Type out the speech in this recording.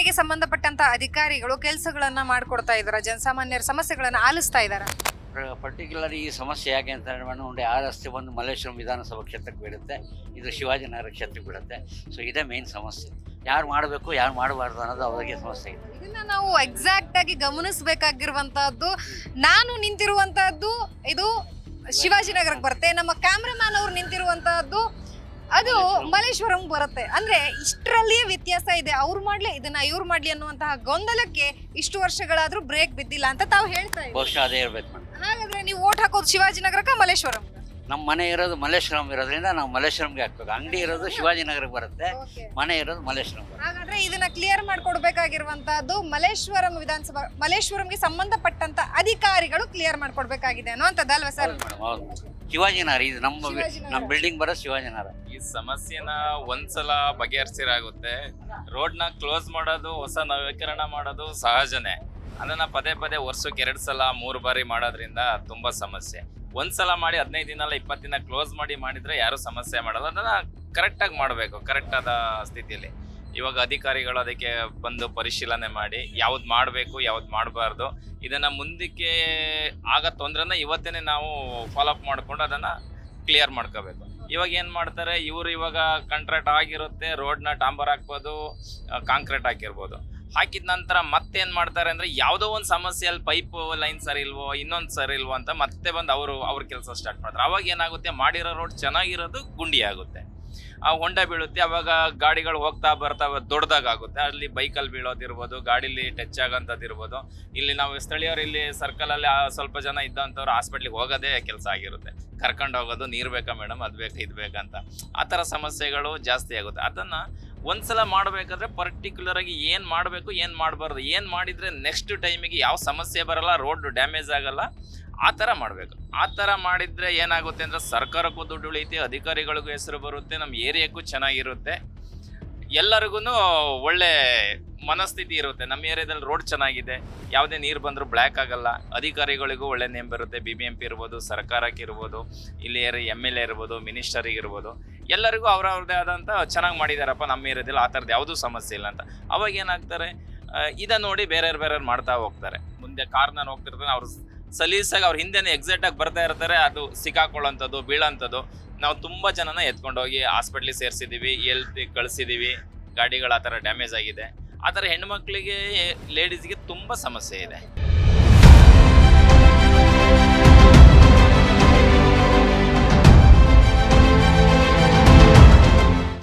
ಇಲಾಖೆಗೆ ಸಂಬಂಧಪಟ್ಟಂತ ಅಧಿಕಾರಿಗಳು ಕೆಲಸಗಳನ್ನ ಮಾಡ್ಕೊಡ್ತಾ ಇದಾರ ಜನಸಾಮಾನ್ಯರ ಸಮಸ್ಯೆಗಳನ್ನ ಆಲಿಸ್ತಾ ಇದಾರ ಪರ್ಟಿಕ್ಯುಲರ್ ಈ ಸಮಸ್ಯೆ ಯಾಕೆ ಅಂತ ನೋಡಿ ಆ ರಸ್ತೆ ಬಂದು ಮಲ್ಲೇಶ್ವರಂ ವಿಧಾನಸಭಾ ಕ್ಷೇತ್ರಕ್ಕೆ ಬೀಳುತ್ತೆ ಇದು ಶಿವಾಜಿನಗರ ಕ್ಷೇತ್ರಕ್ಕೆ ಬೀಳುತ್ತೆ. ಸೊ ಇದೇ ಮೇನ್ ಸಮಸ್ಯೆ. ಯಾರು ಮಾಡಬೇಕು ಯಾರು ಮಾಡಬಾರ್ದು ಅನ್ನೋದು ಅವರಿಗೆ ಸಮಸ್ಯೆ ಇದೆ. ಇದನ್ನ ನಾವು ಎಕ್ಸಾಕ್ಟ್ ಆಗಿ ಗಮನಿಸಬೇಕಾಗಿರುವಂತಹದ್ದು ನಾನು ನಿಂತಿರುವಂತಹದ್ದು ಇದು ಶಿವಾಜಿನಗರಕ್ಕೆ ಬರುತ್ತೆ. ನಮ್ಮ ಕ್ಯಾಮ್ರಾಮ್ಯಾನ್ ಅವ್ರು ನಿಂತಿರುವಂತಹದ್ದು ಅದು ಮಲೇಶ್ವರಂ ಬರುತ್ತೆ. ಅಂದ್ರೆ ಇಷ್ಟರಲ್ಲಿಯೇ ವ್ಯತ್ಯಾಸ ಇದೆ. ಅವ್ರು ಮಾಡ್ಲಿ ಇದನ್ನ ಇವ್ರು ಮಾಡ್ಲಿ ಅನ್ನುವಂತಹ ಗೊಂದಲಕ್ಕೆ ಇಷ್ಟು ವರ್ಷಗಳಾದ್ರೂ ಬ್ರೇಕ್ ಬಿದ್ದಿಲ್ಲ ಅಂತ ತಾವು ಹೇಳ್ತಾ ಇದ್ದೀವಿ ಬಹುಶಃ ಅದೇ ಇರ್ಬೇಕು ಮೇಡಮ್. ಹಾಗಾದ್ರೆ ನೀವು ಓಟ್ ಹಾಕೋದು ಶಿವಾಜಿನಗರಕ್ಕ ಮಲ್ಲೇಶ್ವರಂ? ನಮ್ಮ ಮನೆ ಇರೋದು ಮಲ್ಲೇಶ್ವರಂ ಇರೋದ್ರಿಂದ ನಾವು ಮಲ್ಲೇಶ್ವರಂಗೆ ಹಾಕ್ಬೇಕು. ಅಂಗಡಿ ಇರೋದು ಶಿವಾಜಿನಗರಕ್ಕೆ ಬರುತ್ತೆ. ಮನೆ ಇರೋದು ಮಲ್ಲೇಶ್ವರಂ ಬರುತ್ತೆ. ಹಾಗಾದ್ರೆ ಇದನ್ನ ಕ್ಲಿಯರ್ ಮಾಡ್ಕೊಡ್ಬೇಕಾಗಿರುವಂತಹದ್ದು ಮಲ್ಲೇಶ್ವರಂ ವಿಧಾನಸಭಾ ಮಲ್ಲೇಶ್ವರಂಗೆ ಸಂಬಂಧಪಟ್ಟಂತ ಅಧಿಕಾರಿಗಳು ಕ್ಲಿಯರ್ ಮಾಡ್ಕೊಡ್ಬೇಕಾಗಿದೆ ಅನ್ನುವಂಥದ್ದಲ್ವಾ ಸರ್? ಹೌದು ಮೇಡಮ್ ಹೌದು. ಶಿವಾಜಿನಗರ ಇದು ನಮ್ಮ ಶಿವಾಜಿನಗರ. ನಮ್ಮ ಬಿಲ್ಡಿಂಗ್ ಬರೋದು ಶಿವಾಜಿನಗರ ಈ ಸಮಸ್ಯೆನ ಒಂದ್ಸಲ ಬಗೆಹರಿಸಿರಾಗುತ್ತೆ. ರೋಡ್ನ ಕ್ಲೋಸ್ ಮಾಡೋದು ಹೊಸ ನವೀಕರಣ ಮಾಡೋದು ಸಹಜನೇ. ಅದನ್ನ ಪದೇ ಪದೇ ವರ್ಷಕ್ಕೆ ಎರಡು ಸಲ ಮೂರು ಬಾರಿ ಮಾಡೋದ್ರಿಂದ ತುಂಬಾ ಸಮಸ್ಯೆ. ಒಂದ್ಸಲ ಮಾಡಿ ಹದಿನೈದು ದಿನ ಅಲ್ಲ ಇಪ್ಪತ್ತು ದಿನ ಕ್ಲೋಸ್ ಮಾಡಿ ಮಾಡಿದ್ರೆ ಯಾರು ಸಮಸ್ಯೆ ಮಾಡಲ್ಲ. ಅದನ್ನ ಕರೆಕ್ಟಾಗಿ ಮಾಡಬೇಕು ಕರೆಕ್ಟ್ ಆದ ಸ್ಥಿತಿಯಲ್ಲಿ. ಇವಾಗ ಅಧಿಕಾರಿಗಳು ಅದಕ್ಕೆ ಬಂದು ಪರಿಶೀಲನೆ ಮಾಡಿ, ಯಾವ್ದು ಮಾಡಬೇಕು, ಯಾವ್ದು ಮಾಡಬಾರ್ದು, ಇದನ್ನ ಮುಂದಕ್ಕೆ ಆಗ ತೊಂದರೆನ ಇವತ್ತೇನೆ ನಾವು ಫಾಲೋಅಪ್ ಮಾಡ್ಕೊಂಡು ಅದನ್ನ ಕ್ಲಿಯರ್ ಮಾಡ್ಕೋಬೇಕು. ಇವಾಗ ಏನು ಮಾಡ್ತಾರೆ, ಇವರು ಇವಾಗ ಕಾಂಟ್ರಾಕ್ಟ್ ಆಗಿರುತ್ತೆ ರೋಡ್ನ ಡಾಂಬರ್ ಹಾಕ್ಬೋದು ಕಾಂಕ್ರೀಟ್ ಹಾಕಿರ್ಬೋದು. ಹಾಕಿದ ನಂತರ ಮತ್ತೇನು ಮಾಡ್ತಾರೆ ಅಂದ್ರೆ ಯಾವುದೋ ಒಂದು ಸಮಸ್ಯೆಯಲ್ಲಿ ಪೈಪ್ ಲೈನ್ ಸರಿ ಇಲ್ವೋ, ಇನ್ನೊಂದು ಸರಿ ಇಲ್ವೋ ಅಂತ ಮತ್ತೆ ಬಂದು ಅವರು, ಅವ್ರ ಕೆಲಸ ಸ್ಟಾರ್ಟ್ ಮಾಡ್ತಾರೆ. ಅವಾಗ ಏನಾಗುತ್ತೆ, ಮಾಡಿರೋ ರೋಡ್ ಚೆನ್ನಾಗಿರೋದು ಗುಂಡಿ ಆಗುತ್ತೆ. ಆ ಹೊಂಡ ಬೀಳುತ್ತೆ, ಅವಾಗ ಗಾಡಿಗಳು ಹೋಗ್ತಾ ಬರ್ತಾ ದೊಡ್ಡದಾಗುತ್ತೆ ಅಲ್ಲಿ ಬೈಕಲ್ಲಿ ಬೀಳೋದಿರ್ಬೋದು, ಗಾಡಿಲಿ ಟಚ್ ಆಗೋಂಥದ್ದಿರ್ಬೋದು ಇಲ್ಲಿ ನಾವು ಸ್ಥಳೀಯರು ಇಲ್ಲಿ ಸರ್ಕಲಲ್ಲಿ ಸ್ವಲ್ಪ ಜನ ಇದ್ದಂಥವ್ರು ಹಾಸ್ಪಿಟ್ಲಿಗೆ ಹೋಗೋದೇ ಕೆಲಸ ಆಗಿರುತ್ತೆ. ಕರ್ಕೊಂಡು ಹೋಗೋದು, ನೀರು ಬೇಕಾ ಮೇಡಮ್ ಅದು ಬೇಕಾ, ಇದು ಬೇಕಂತ ಆ ಥರ ಸಮಸ್ಯೆಗಳು ಜಾಸ್ತಿ ಆಗುತ್ತೆ. ಅದನ್ನು ಒಂದ್ಸಲ ಮಾಡಬೇಕಾದ್ರೆ ಪರ್ಟಿಕ್ಯುಲರ್ ಆಗಿ ಏನು ಮಾಡಬೇಕು, ಏನು ಮಾಡಬಾರ್ದು, ಏನು ಮಾಡಿದರೆ ನೆಕ್ಸ್ಟ್ ಟೈಮಿಗೆ ಯಾವ ಸಮಸ್ಯೆ ಬರಲ್ಲ ರೋಡ್ ಡ್ಯಾಮೇಜ್ ಆಗಲ್ಲ, ಆ ಥರ ಮಾಡಬೇಕು. ಆ ಥರ ಮಾಡಿದರೆ ಏನಾಗುತ್ತೆ ಅಂದರೆ ಸರ್ಕಾರಕ್ಕೂ ದುಡ್ಡು ಉಳಿಯುತ್ತೆ, ಅಧಿಕಾರಿಗಳಿಗೂ ಹೆಸರು ಬರುತ್ತೆ, ನಮ್ಮ ಏರಿಯಾಕ್ಕೂ ಚೆನ್ನಾಗಿರುತ್ತೆ. ಎಲ್ಲರಿಗೂ ಒಳ್ಳೆ ಮನಸ್ಥಿತಿ ಇರುತ್ತೆ. ನಮ್ಮ ಏರಿಯಾದಲ್ಲಿ ರೋಡ್ ಚೆನ್ನಾಗಿದೆ, ಯಾವುದೇ ನೀರು ಬಂದರೂ ಬ್ಲ್ಯಾಕ್ ಆಗಲ್ಲ, ಅಧಿಕಾರಿಗಳಿಗೂ ಒಳ್ಳೆ ನೇಮ್ ಬರುತ್ತೆ. ಬಿ ಬಿ ಎಂ ಪಿ ಇರ್ಬೋದು, ಸರ್ಕಾರಕ್ಕೆ ಇರ್ಬೋದು, ಇಲ್ಲಿ ಎಂ ಎಲ್ ಎ ಇರ್ಬೋದು ಮಿನಿಸ್ಟರಿಗೆ ಇರ್ಬೋದು. ಎಲ್ಲರಿಗೂ ಅವ್ರವ್ರದ್ದೇ ಆದಂಥ ಚೆನ್ನಾಗಿ ಮಾಡಿದಾರಪ್ಪ, ನಮ್ಮ ಏರಿಯಾದಲ್ಲಿ ಆ ಥರದ್ದು ಯಾವುದೂ ಸಮಸ್ಯೆ ಇಲ್ಲ ಅಂತ. ಅವಾಗ ಏನಾಗ್ತಾರೆ ಇದನ್ನು ನೋಡಿ ಬೇರೆಯವ್ರು ಬೇರೆಯವ್ರು ಮಾಡ್ತಾ ಹೋಗ್ತಾರೆ. ಮುಂದೆ ಕಾರ್ನ ಹೋಗ್ತಿರ್ತಾರೆ, ಅವ್ರು ಸಲೀಸಾಗಿ ಅವ್ರ ಹಿಂದೆನೇ ಎಕ್ಸಾಕ್ಟ್ ಆಗಿ ಬರ್ತಾ ಇರ್ತಾರೆ, ಅದು ಸಿಕ್ಕಾಕೊಳ್ಳೋಂಥದ್ದು ಬೀಳೋಂಥದ್ದು. ನಾವು ತುಂಬ ಜನನ ಎತ್ಕೊಂಡೋಗಿ ಹಾಸ್ಪಿಟ್ಲಿಗೆ ಸೇರಿಸಿದ್ದೀವಿ ಎಲ್ತ್ ಕಳಿಸಿದ್ದೀವಿ ಗಾಡಿಗಳು ಆ ಥರ ಡ್ಯಾಮೇಜ್ ಆಗಿದೆ. ಆ ಥರ ಹೆಣ್ಮಕ್ಳಿಗೆ ಲೇಡೀಸ್ಗೆ ತುಂಬ ಸಮಸ್ಯೆ ಇದೆ.